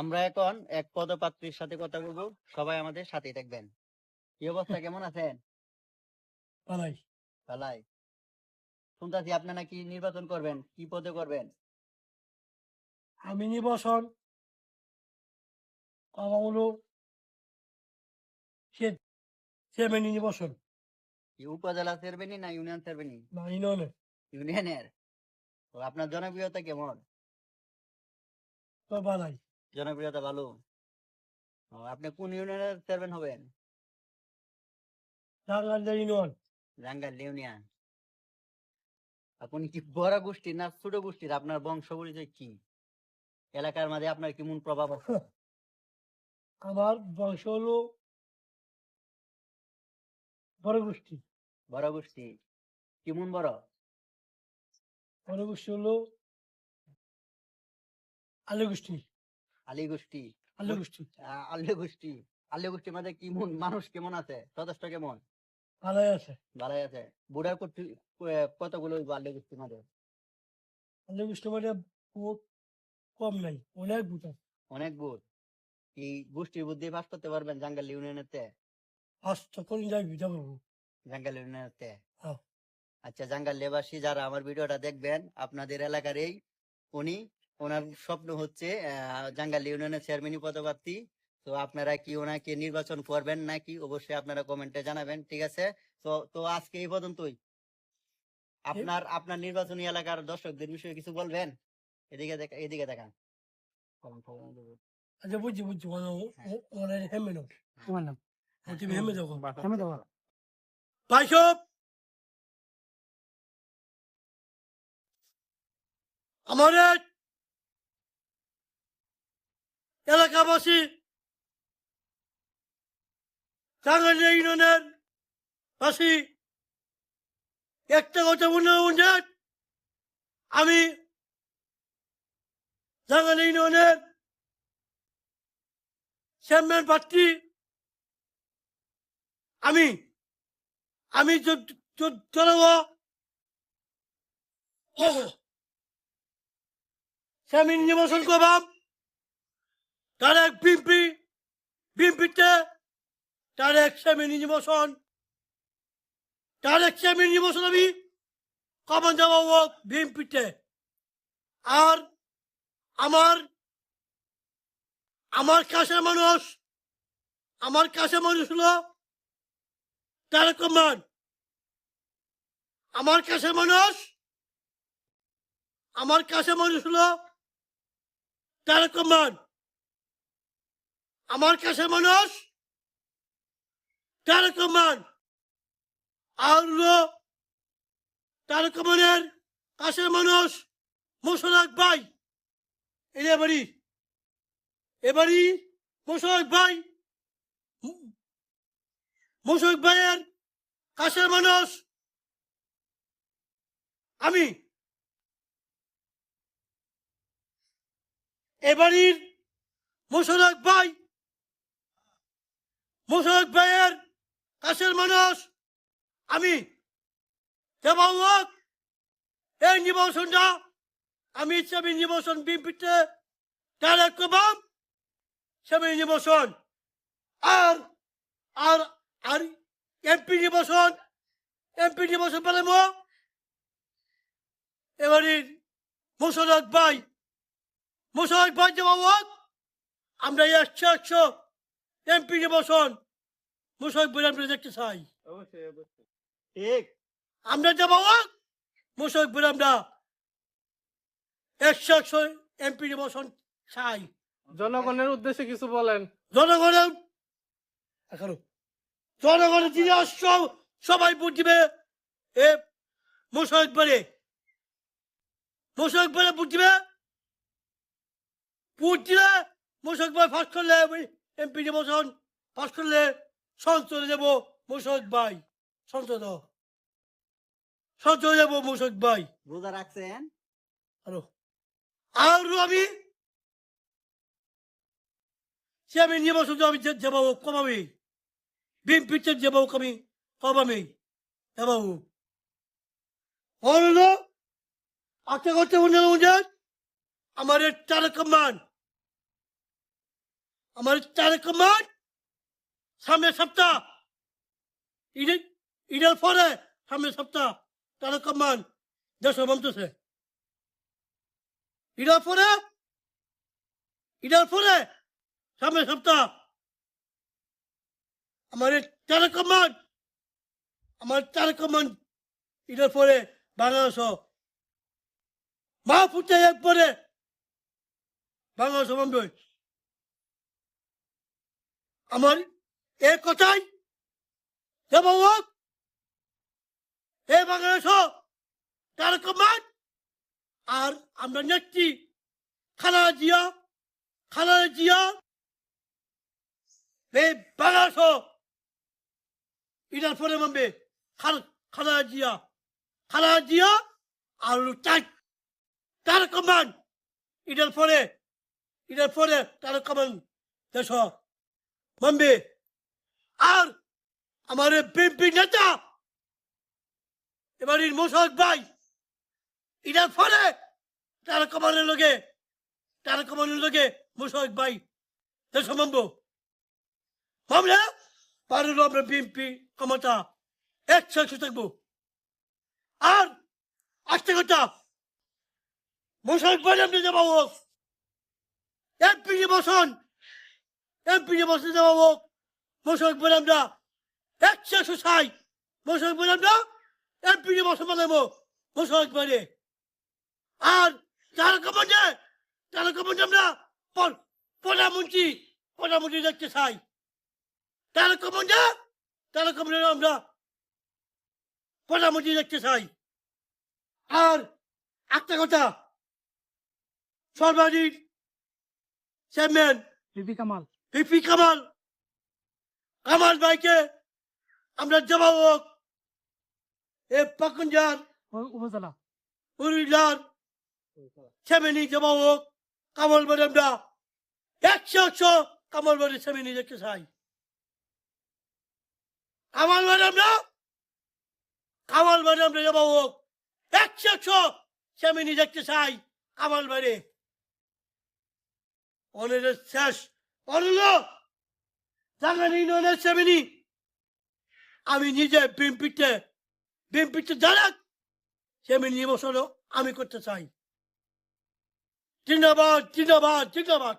আমরা এখন এক পদপাত্রীর সাথে কথা বলব। সবাই আমাদের সাথে থাকবেন। কি অবস্থা? কেমন আছেন? পালাই ভালাই। শুনতেছি আপনি নাকি নির্বাচন করবেন। কি পদে করবেন? আমি নির্বাচন হলো চেয়ারম্যান নির্বাচন কি উপজেলা চেয়ারম্যানই না ইউনিয়ন চেয়ারম্যানই? না ইউনিয়নে ইউনিয়নের? তো আপনার জনপ্রিয়তা কেমন? তো বালাই জনপ্রিয়তা ভালো আপনি কোন ইউনিয়নের চেয়ারম্যান হবেন? টাঙ্গাইল ইউনিয়ন। আপনি কি বড় গোষ্ঠীর না ছোট গোষ্ঠীর? আপনার বংশ পরিচয় কি? এলাকার মাঝে আপনার কেমন প্রভাব আছে? আমার বংশ হলো বড় গোষ্ঠী। বড় গোষ্ঠী? কেমন বড়? বড় গোষ্ঠী হলো আলু গোষ্ঠী। আলী গোষ্ঠী। গোষ্ঠী। আল্লে গোষ্ঠী। আল্লে গোষ্ঠীর মাঝে কেমন মানুষ কেমন আছে? যথেষ্ট কেমন? ভালোই আছে। ভালোই আছে। বুড়া কতগুলো আল্লে মাঝে? আলু গোষ্ঠী মানে কম নাই অনেক আছে। অনেক বুট এই গোষ্ঠীর বুদ্ধি পাস করতে পারবেন জাঙ্গাল ইউনিয়নের তে আজ তখন যাই যাব জাঙ্গাল ইউনিয়নের তে হ্যাঁ। আচ্ছা জাঙ্গাল লেবাসী যারা আমার ভিডিওটা দেখবেন আপনাদের এলাকার এই উনি ওনার স্বপ্ন হচ্ছে জাঙ্গাল ইউনিয়নের চেয়ারম্যানই পদপ্রার্থী। তো আপনারা কি ওনাকে নির্বাচন করবেন নাকি অবশ্যই আপনারা কমেন্টে জানাবেন ঠিক আছে? তো তো আজকে এই পর্যন্তই। আপনার আপনার নির্বাচনী এলাকার দর্শকদের বিষয়ে কিছু বলবেন? এদিকে দেখা এদিকে দেখান। আচ্ছা বুঝছি বুঝছি ওনার হেমে নাও তোমার নাম। হেমে যাব হেমে যাব ভাই সব আমাদের এলাকাবাসী টাঙ্গাইল ইউনিয়নের বাসী, একটা কথা উঠেন আমি টাঙ্গাইল ইউনিয়নের চেয়ারম্যান প্রার্থী। আমি আমি নির্বাচন করবাম। তার এক বিম্পি বিম্পিতে তার এক স্বামী নির্বাচন তার এক স্বামী নির্বাচন আমি কমন যাব বিম্পিতে আর আমার আমার কাছে মানুষ, আমার কাছে মানুষ হলো তারেক রহমান। আমার কাছে মানুষ, আমার কাছে মানুষ হলো তারেক রহমান। আমার কাছে মানুষ? তারেক রহমান আর হলো তারেক রহমানের কাছের মানুষ মোশারফ ভাই এবারই এবারই মোশারফ ভাই মোশারফ ভাইয়ের কাছের মানুষ? আমি। এবাড়ির মোশারফ ভাই মোশারফ ভাইয়ের কাছের মানুষ, আমি এই নির্বাচনটা আমি ইচ্ছামি নির্বাচন বিপিতে ডাইরেক্ট করবাম সেমি আর আর আর এমপি নির্বাচন এমপি নির্বাচন পেলে মো এবারে মোশারফ ভাই মোশারফ ভাই জবাবত আমরা একশো একশো এমপি নির্বাচন মোশারফ ভাই আমরা দেখতে চাই। ঠিক। আমরা জবাবত মোশারফ ভাই আমরা একশো একশো এমপি নির্বাচন চাই। জনগণের উদ্দেশ্যে কিছু বলেন। জনগণের এখনও জনগণের যিনি সব সবাই ভোট দিবে। এ মোশারফ বলে মোশারফ বলে ভোট দিবে। ভোট দিলে ভাই ফার্স্ট করলে এমপি নির্বাচন পাস করলে সংসদে যাব মোশারফ ভাই। সংসদ সংসদে যাব মোশারফ ভাই। রোজা রাখছেন? হ্যালো আরও আমি? সে আমি নির্বাচন আমি যাব কমাবি। বিএনপিতে যাব কমি কমাবি। যাব। হলো করতে উন্নয়ন আমার তারেক রহমান আমার তারেক রহমান সামনের সপ্তাহ। ঈদের ঈদের পরে সামনের সপ্তাহ তারেক রহমান দেশ মন্ত্রসে ঈদের পরে ঈদের পরে সামনের সপ্তাহ আমার তারেক রহমান আমার তারেক রহমান ঈদের পরে বাংলাদেশ। মা ফুটে একবারে বাংলাদেশ বন্ধু আমার এ কথাই? যাব এ বাংলাদেশ তারেক রহমান আর আমরা নেত্রী খালা জিয়া খালা জিয়া! এই বাংলাদেশ এটার পরে মানবে খালা জিয়া খালা জিয়া আর তাই তারেক রহমান এটার পরে এটার পরে তারেক রহমান দেশ মানবে আর আমার বিএনপি নেতা এবার মোশাক ভাই এটার পরে তারা কমানের লগে তারা কমানের লগে মোশাক ভাই মানবো মামলা পারল আমরা বিএনপি ক্ষমতা একশো একশো থাকব আর আজকে কথা মোশাক ভাই আপনি যাব এমপি বসন এমপি বসে যাব মোশাক ভাই আমরা একশো একশো ছাই মোশাক ভাই আমরা এমপি বসে বানাবো মোশাক ভাইরে আর তার কমান্ডে তার কমান্ডে আমরা পর- প্রধানমন্ত্রী প্রধানমন্ত্রী দেখতে চাই। তার কমান্ডে তার কমান্ডে আমরা প্রধানমন্ত্রী দেখতে চাই। আর একটা কথা, সর্বাধিক chairman BP Kamal. PP Kamal Kamal ভাইকে আমরা জবাব হোক এ পাকুঞ্জার ও- উপজেলা উরিলার সেমেনি জবাব হোক কামাল ভাই আমরা একশো একশো কামাল ভাই সেমেনি দেখতে চাই কামাল ভাই আমরা কামাল ভাই আমরা জবাব হোক একশো একশো সেমেনি দেখতে চাই কামাল ভাইরে অনেক শেষ অনল জাগানি ননে সেমিনি আমি নিজে বিএমপিতে বিএমপিতে দাঁড়াক সেমিনি বসানো আমি করতে চাই। জিন্দাবাদ জিন্দাবাদ জিন্দাবাদ।